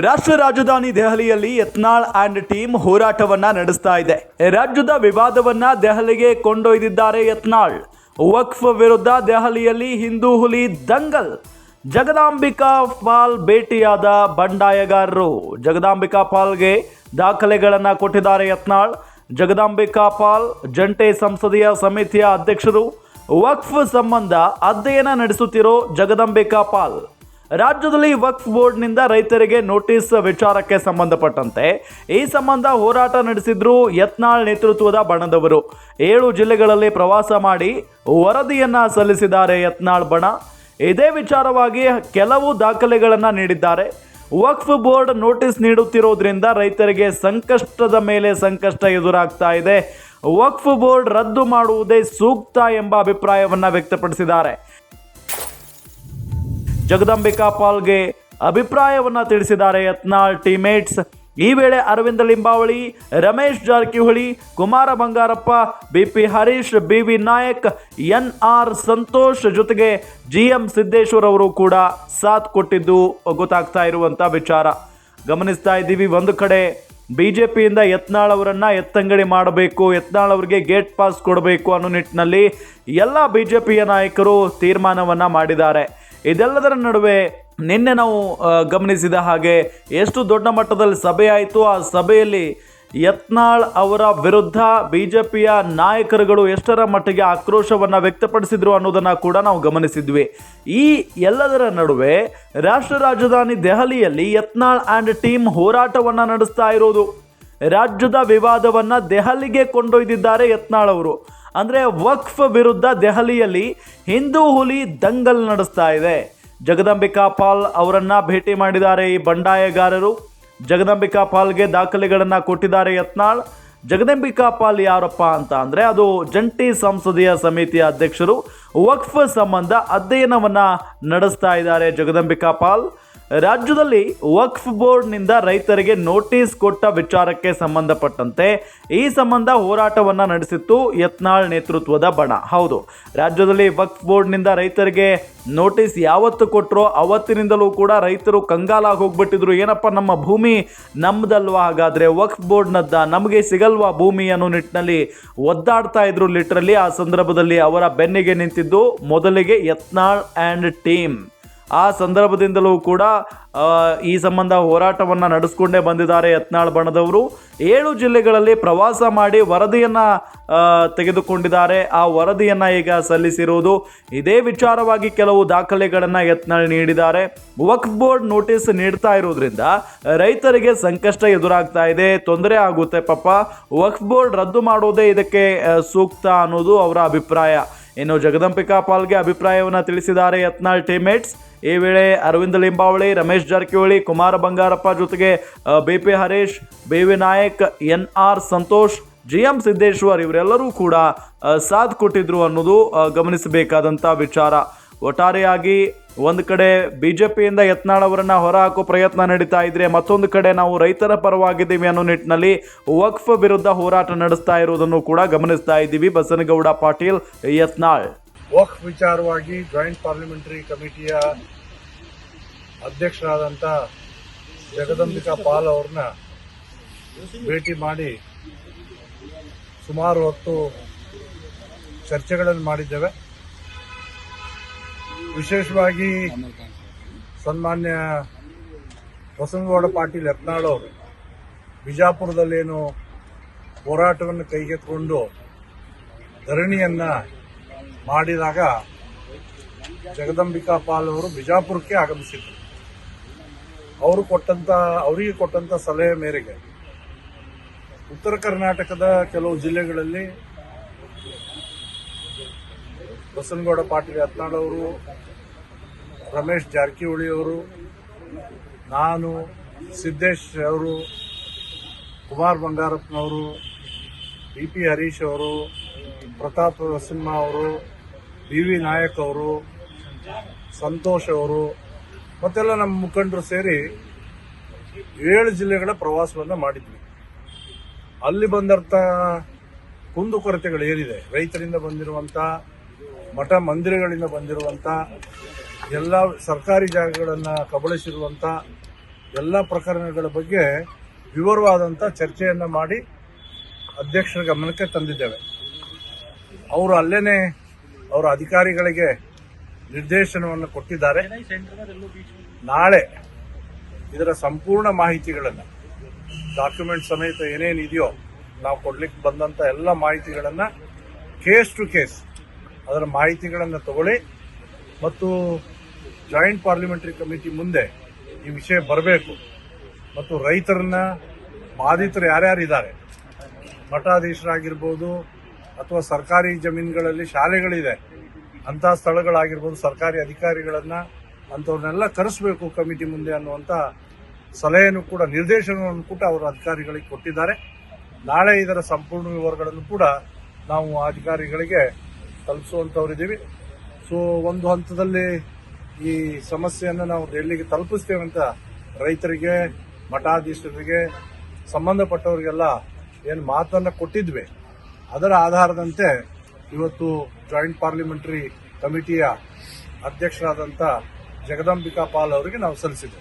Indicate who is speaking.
Speaker 1: ರಾಷ್ಟ್ರ ರಾಜಧಾನಿ ದೆಹಲಿಯಲ್ಲಿ ಯತ್ನಾಳ್ ಆ್ಯಂಡ್ ಟೀಮ್ ಹೋರಾಟವನ್ನ ನಡೆಸ್ತಾ ಇದೆ. ರಾಜ್ಯದ ವಿವಾದವನ್ನ ದೆಹಲಿಗೆ ಕೊಂಡೊಯ್ದಿದ್ದಾರೆ ಯತ್ನಾಳ್ ವಕ್ಫ್ ವಿರುದ್ಧ ದೆಹಲಿಯಲ್ಲಿ ಹಿಂದೂ ಹುಲಿ ದಂಗಲ್. ಜಗದಾಂಬಿಕಾ ಪಾಲ್ ಭೇಟಿಯಾದ ಬಂಡಾಯಗಾರರು. ಜಗದಾಂಬಿಕಾ ಪಾಲ್ಗೆ ದಾಖಲೆಗಳನ್ನು ಕೊಟ್ಟಿದ್ದಾರೆ ಯತ್ನಾಳ್ ಜಗದಾಂಬಿಕಾ ಪಾಲ್ ಜಂಟಿ ಸಂಸದೀಯ ಸಮಿತಿಯ ಅಧ್ಯಕ್ಷರು. ವಕ್ಫ್ ಸಂಬಂಧ ಅಧ್ಯಯನ ನಡೆಸುತ್ತಿರೋ ಜಗದಾಂಬಿಕಾ ಪಾಲ್. ರಾಜ್ಯದಲ್ಲಿ ವಕ್ಫ್ ಬೋರ್ಡ್ನಿಂದ ರೈತರಿಗೆ ನೋಟಿಸ್ ವಿಚಾರಕ್ಕೆ ಸಂಬಂಧಪಟ್ಟಂತೆ ಈ ಸಂಬಂಧ ಹೋರಾಟ ನಡೆಸಿದ್ರು ಯತ್ನಾಳ್ ನೇತೃತ್ವದ ಬಣದವರು. ಏಳು ಜಿಲ್ಲೆಗಳಲ್ಲಿ ಪ್ರವಾಸ ಮಾಡಿ ವರದಿಯನ್ನು ಸಲ್ಲಿಸಿದ್ದಾರೆ ಯತ್ನಾಳ್ ಬಣ. ಇದೇ ವಿಚಾರವಾಗಿ ಕೆಲವು ದಾಖಲೆಗಳನ್ನು ನೀಡಿದ್ದಾರೆ. ವಕ್ಫ್ ಬೋರ್ಡ್ ನೋಟಿಸ್ ನೀಡುತ್ತಿರೋದ್ರಿಂದ ರೈತರಿಗೆ ಸಂಕಷ್ಟದ ಮೇಲೆ ಸಂಕಷ್ಟ ಎದುರಾಗ್ತಾ ಇದೆ. ವಕ್ಫ್ ಬೋರ್ಡ್ ರದ್ದು ಮಾಡುವುದೇ ಸೂಕ್ತ ಎಂಬ ಅಭಿಪ್ರಾಯವನ್ನು ವ್ಯಕ್ತಪಡಿಸಿದ್ದಾರೆ. ಜಗದಂಬಿಕಾ ಪಾಲ್ಗೆ ಅಭಿಪ್ರಾಯವನ್ನ ತಿಳಿಸಿದ್ದಾರೆ ಯತ್ನಾಳ್ ಟೀಮೇಟ್ಸ್ ಈ ವೇಳೆ Aravind Limbavali, Ramesh Jarkiholi, Kumar Bangarappa, BP Harish B V Naik N R Santosh ಜೊತೆಗೆ ಜಿ ಎಂ ಸಿದ್ದೇಶ್ವರ್ ಅವರು ಕೂಡ ಸಾಥ್ ಕೊಟ್ಟಿದ್ದು ಗೊತ್ತಾಗ್ತಾ ಇರುವಂಥ ವಿಚಾರ. ಗಮನಿಸ್ತಾ ಇದ್ದೀವಿ ಒಂದು ಕಡೆ ಬಿ ಜೆ ಪಿಯಿಂದ ಯತ್ನಾಳ್ ಅವರನ್ನು ಎತ್ತಂಗಡಿ ಮಾಡಬೇಕು, ಯತ್ನಾಳ್ ಅವರಿಗೆ ಗೇಟ್ ಪಾಸ್ ಕೊಡಬೇಕು ಅನ್ನೋ ನಿಟ್ಟಿನಲ್ಲಿ ಎಲ್ಲ ಬಿ ಜೆ ಪಿಯ ನಾಯಕರು ತೀರ್ಮಾನವನ್ನು ಮಾಡಿದ್ದಾರೆ. ಇದೆಲ್ಲದರ ನಡುವೆ ನಿನ್ನೆ ನಾವು ಗಮನಿಸಿದ ಹಾಗೆ ಎಷ್ಟು ದೊಡ್ಡ ಮಟ್ಟದಲ್ಲಿ ಸಭೆ ಆಯಿತು. ಆ ಸಭೆಯಲ್ಲಿ ಯತ್ನಾಳ್ ಅವರ ವಿರುದ್ಧ ಬಿ ಜೆ ಪಿಯ ನಾಯಕರುಗಳು ಎಷ್ಟರ ಮಟ್ಟಿಗೆ ಆಕ್ರೋಶವನ್ನು ವ್ಯಕ್ತಪಡಿಸಿದ್ರು ಅನ್ನೋದನ್ನು ಕೂಡ ನಾವು ಗಮನಿಸಿದ್ವಿ. ಈ ಎಲ್ಲದರ ನಡುವೆ ರಾಷ್ಟ್ರ ರಾಜಧಾನಿ ದೆಹಲಿಯಲ್ಲಿ ಯತ್ನಾಳ್ ಆ್ಯಂಡ್ ಟೀಮ್ ಹೋರಾಟವನ್ನು ನಡೆಸ್ತಾ ಇರೋದು. ರಾಜ್ಯದ ವಿವಾದವನ್ನು ದೆಹಲಿಗೆ ಕೊಂಡೊಯ್ದಿದ್ದಾರೆ ಯತ್ನಾಳ್ ಅವರು. ಅಂದ್ರೆ ವಕ್ಫ್ ವಿರುದ್ಧ ದೆಹಲಿಯಲ್ಲಿ ಹಿಂದೂ ಹುಲಿ ದಂಗಲ್ ನಡೆಸ್ತಾ ಇದೆ. ಜಗದಂಬಿಕಾ ಪಾಲ್ ಅವರನ್ನು ಭೇಟಿ ಮಾಡಿದ್ದಾರೆ ಈ ಬಂಡಾಯಗಾರರು. ಜಗದಂಬಿಕಾ ಪಾಲ್ಗೆ ದಾಖಲೆಗಳನ್ನು ಕೊಟ್ಟಿದ್ದಾರೆ ಯತ್ನಾಳ್. ಜಗದಂಬಿಕಾ ಪಾಲ್ ಯಾರಪ್ಪ ಅಂತ ಅಂದರೆ ಅದು ಜಂಟಿ ಸಂಸದೀಯ ಸಮಿತಿಯ ಅಧ್ಯಕ್ಷರು. ವಕ್ಫ್ ಸಂಬಂಧ ಅಧ್ಯಯನವನ್ನು ನಡೆಸ್ತಾ ಇದ್ದಾರೆ ಜಗದಂಬಿಕಾ ಪಾಲ್. ರಾಜ್ಯದಲ್ಲಿ ವಕ್ಫ್ ಬೋರ್ಡ್ನಿಂದ ರೈತರಿಗೆ ನೋಟಿಸ್ ಕೊಟ್ಟ ವಿಚಾರಕ್ಕೆ ಸಂಬಂಧಪಟ್ಟಂತೆ ಈ ಸಂಬಂಧ ಹೋರಾಟವನ್ನು ನಡೆಸಿತ್ತು ಯತ್ನಾಳ್ ನೇತೃತ್ವದ ಬಣ. ಹೌದು, ರಾಜ್ಯದಲ್ಲಿ ವಕ್ಫ್ ಬೋರ್ಡ್ನಿಂದ ರೈತರಿಗೆ ನೋಟಿಸ್ ಯಾವತ್ತು ಕೊಟ್ಟರೋ ಅವತ್ತಿನಿಂದಲೂ ಕೂಡ ರೈತರು ಕಂಗಾಲಾಗಿ ಹೋಗ್ಬಿಟ್ಟಿದ್ರು. ಏನಪ್ಪ ನಮ್ಮ ಭೂಮಿ ನಮ್ಮದಲ್ವಾ ಹಾಗಾದರೆ ವಕ್ಫ್ ಬೋರ್ಡ್ನದ್ದ ನಮಗೆ ಸಿಗಲ್ವಾ ಭೂಮಿ ಅನ್ನೋ ನಿಟ್ಟಿನಲ್ಲಿ ಒದ್ದಾಡ್ತಾ ಇದ್ರು ಲಿಟ್ರಲಿ. ಆ ಸಂದರ್ಭದಲ್ಲಿ ಅವರ ಬೆನ್ನಿಗೆ ನಿಂತಿದ್ದು ಮೊದಲಿಗೆ ಯತ್ನಾಳ್ ಆ್ಯಂಡ್ ಟೀಮ್. ಆ ಸಂದರ್ಭದಿಂದಲೂ ಕೂಡ ಈ ಸಂಬಂಧ ಹೋರಾಟವನ್ನು ನಡೆಸ್ಕೊಂಡೇ ಬಂದಿದ್ದಾರೆ ಯತ್ನಾಳ್ ಬಣದವರು. ಏಳು ಜಿಲ್ಲೆಗಳಲ್ಲಿ ಪ್ರವಾಸ ಮಾಡಿ ವರದಿಯನ್ನು ತೆಗೆದುಕೊಂಡಿದ್ದಾರೆ. ಆ ವರದಿಯನ್ನು ಈಗ ಸಲ್ಲಿಸಿರುವುದು. ಇದೇ ವಿಚಾರವಾಗಿ ಕೆಲವು ದಾಖಲೆಗಳನ್ನು ಯತ್ನಾಳ್ ನೀಡಿದ್ದಾರೆ. ವಕ್ಫ್ ಬೋರ್ಡ್ ನೋಟಿಸ್ ನೀಡ್ತಾ ಇರೋದ್ರಿಂದ ರೈತರಿಗೆ ಸಂಕಷ್ಟ ಎದುರಾಗ್ತಾ ಇದೆ. ತೊಂದರೆ ಆಗುತ್ತೆ ಪಾಪ. ವಕ್ಫ್ ಬೋರ್ಡ್ ರದ್ದು ಮಾಡೋದೇ ಇದಕ್ಕೆ ಸೂಕ್ತ ಅನ್ನೋದು ಅವರ ಅಭಿಪ್ರಾಯ. ಇನ್ನು ಜಗದಂಬಿಕಾ ಪಾಲ್ಗೆ ಅಭಿಪ್ರಾಯವನ್ನು ತಿಳಿಸಿದ್ದಾರೆ ಯತ್ನಾಳ್ ಟೀಮೇಟ್ಸ್ ಈ ವೇಳೆ ಅರವಿಂದ ಲಿಂಬಾವಳಿ, ರಮೇಶ್ ಜಾರಕಿಹೊಳಿ, ಕುಮಾರ ಬಂಗಾರಪ್ಪ ಜೊತೆಗೆ B P Harish, B V Naik, N R Santosh G M Siddeshwar ಇವರೆಲ್ಲರೂ ಕೂಡ ಸಾಥ್ ಕೊಟ್ಟಿದ್ರು ಅನ್ನೋದು ಗಮನಿಸಬೇಕಾದಂಥ ವಿಚಾರ. ಒಟ್ಟಾರೆಯಾಗಿ ಒಂದು ಕಡೆ ಬಿ ಜೆ ಯತ್ನಾಳ್ ಯತ್ನಾಳವರನ್ನು ಹೊರಹಾಕೋ ಪ್ರಯತ್ನ ನಡೀತಾ ಇದ್ರೆ, ಮತ್ತೊಂದು ಕಡೆ ನಾವು ರೈತರ ಪರವಾಗಿದ್ದೀವಿ ಅನ್ನೋ ನಿಟ್ಟಿನಲ್ಲಿ ವಕ್ಫ್ ವಿರುದ್ಧ ಹೋರಾಟ ನಡೆಸ್ತಾ ಇರುವುದನ್ನು ಕೂಡ ಗಮನಿಸ್ತಾ ಇದ್ದೀವಿ ಬಸನಗೌಡ ಪಾಟೀಲ್, ಯತ್ನಾಳ್.
Speaker 2: ವಕ್ಫ್ ವಿಚಾರವಾಗಿ ಜಾಯಿಂಟ್ ಪಾರ್ಲಿಮೆಂಟರಿ ಕಮಿಟಿಯ ಅಧ್ಯಕ್ಷರಾದಂಥ ಜಗದಂಬಿಕಾ ಪಾಲ್ ಅವ್ರನ್ನ ಭೇಟಿ ಮಾಡಿ ಸುಮಾರು ಹೊತ್ತು ಚರ್ಚೆಗಳನ್ನು ಮಾಡಿದ್ದೇವೆ. ವಿಶೇಷವಾಗಿ ಸನ್ಮಾನ್ಯ ಬಸನಗೌಡ ಪಾಟೀಲ್ ಯತ್ನಾಳ್ ಅವರು ಬಿಜಾಪುರದಲ್ಲೇನು ಹೋರಾಟವನ್ನು ಕೈಗೆತ್ತಿಕೊಂಡು ಧರಣಿಯನ್ನ ಮಾಡಿದಾಗ ಜಗದಂಬಿಕಾ ಪಾಲ್ ಅವರು ಬಿಜಾಪುರಕ್ಕೆ ಆಗಮಿಸಿದ್ರು. ಅವರು ಕೊಟ್ಟಂತ, ಅವರಿಗೆ ಕೊಟ್ಟಂತ ಸಲಹೆ ಮೇರೆಗೆ ಉತ್ತರ ಕರ್ನಾಟಕದ ಕೆಲವು ಜಿಲ್ಲೆಗಳಲ್ಲಿ ಬಸನಗೌಡ ಪಾಟೀಲ್ ಯತ್ನಾಳ್ ರಮೇಶ್ ಜಾರಕಿಹೊಳಿ ಅವರು, ನಾನು, ಸಿದ್ದೇಶ್ ಅವರು, ಕುಮಾರ್ ಬಂಗಾರಪ್ಪನವರು, ಬಿ ಪಿ ಹರೀಶ್ ಅವರು ಪ್ರತಾಪ್ ಸಿಂಹ ಅವರು ಬಿ ವಿ ನಾಯಕ್ ಅವರು, ಸಂತೋಷ್ ಅವರು, ಮತ್ತೆಲ್ಲ ನಮ್ಮ ಮುಖಂಡರು ಸೇರಿ ಏಳು ಜಿಲ್ಲೆಗಳ ಪ್ರವಾಸವನ್ನು ಮಾಡಿದ್ವಿ. ಅಲ್ಲಿ ಬಂದಂಥ ಕುಂದುಕೊರತೆಗಳು ಏನಿದೆ? ರೈತರಿಂದ ಬಂದಿರುವಂಥ ಮಠ ಮಂದಿರಗಳಿಂದ ಬಂದಿರುವಂಥ ಎಲ್ಲ ಸರ್ಕಾರಿ ಜಾಗಗಳನ್ನು ಕಬಳಿಸಿರುವಂಥ ಎಲ್ಲ ಪ್ರಕರಣಗಳ ಬಗ್ಗೆ ವಿವರವಾದಂಥ ಚರ್ಚೆಯನ್ನು ಮಾಡಿ ಅಧ್ಯಕ್ಷರ ಗಮನಕ್ಕೆ ತಂದಿದ್ದೇವೆ. ಅವರು ಅಲ್ಲೇನೆ ಅವರ ಅಧಿಕಾರಿಗಳಿಗೆ ನಿರ್ದೇಶನವನ್ನು ಕೊಟ್ಟಿದ್ದಾರೆ. ನಾಳೆ ಇದರ ಸಂಪೂರ್ಣ ಮಾಹಿತಿಗಳನ್ನು, ಡಾಕ್ಯುಮೆಂಟ್ ಸಮೇತ ಏನೇನಿದೆಯೋ ನಾವು ಕೊಡ್ಲಿಕ್ಕೆ ಬಂದಂತ ಎಲ್ಲ ಮಾಹಿತಿಗಳನ್ನು ಕೇಸ್ ಟು ಕೇಸ್ ಅದರ ಮಾಹಿತಿಗಳನ್ನು ತಗೊಳ್ಳಿ. ಮತ್ತು ಜಾಯಿಂಟ್ ಪಾರ್ಲಿಮೆಂಟರಿ ಕಮಿಟಿ ಮುಂದೆ ಈ ವಿಷಯ ಬರಬೇಕು. ಮತ್ತು ರೈತರನ್ನ, ಬಾಧಿತರು ಯಾರ್ಯಾರಿದ್ದಾರೆ, ಮಠಾಧೀಶರಾಗಿರ್ಬೋದು ಅಥವಾ ಸರ್ಕಾರಿ ಜಮೀನುಗಳಲ್ಲಿ ಶಾಲೆಗಳಿದೆ ಅಂತಹ ಸ್ಥಳಗಳಾಗಿರ್ಬೋದು, ಸರ್ಕಾರಿ ಅಧಿಕಾರಿಗಳನ್ನು ಅಂಥವ್ರನ್ನೆಲ್ಲ ಕರೆಸಬೇಕು ಕಮಿಟಿ ಮುಂದೆ ಅನ್ನುವಂಥ ಸಲಹೆಯನ್ನು ಕೂಡ, ನಿರ್ದೇಶನವನ್ನು ಕೂಡ ಅವರು ಅಧಿಕಾರಿಗಳಿಗೆ ಕೊಟ್ಟಿದ್ದಾರೆ. ನಾಳೆ ಇದರ ಸಂಪೂರ್ಣ ವಿವರಗಳನ್ನು ಕೂಡ ನಾವು ಅಧಿಕಾರಿಗಳಿಗೆ ತಲುಪಿಸುವಂಥವ್ರಿದ್ದೀವಿ. ಸೊ ಒಂದು ಹಂತದಲ್ಲಿ ಈ ಸಮಸ್ಯೆಯನ್ನು ನಾವು ಡೆಲ್ಲಿಗೆ ತಲುಪಿಸ್ತೇವೆ ಅಂತ ರೈತರಿಗೆ, ಮಠಾಧೀಶರಿಗೆ, ಸಂಬಂಧಪಟ್ಟವರಿಗೆಲ್ಲ ಏನು ಮಾತನ್ನು ಕೊಟ್ಟಿದ್ವಿ. ಅದರ ಆಧಾರದಂತೆ ಇವತ್ತು ಜಾಯಿಂಟ್ ಪಾರ್ಲಿಮೆಂಟರಿ ಕಮಿಟಿಯ ಅಧ್ಯಕ್ಷರಾದಂಥ ಜಗದಂಬಿಕಾ ಪಾಲ್ ಅವರಿಗೆ ನಾವು ಸಲ್ಲಿಸಿದ್ದೇವೆ.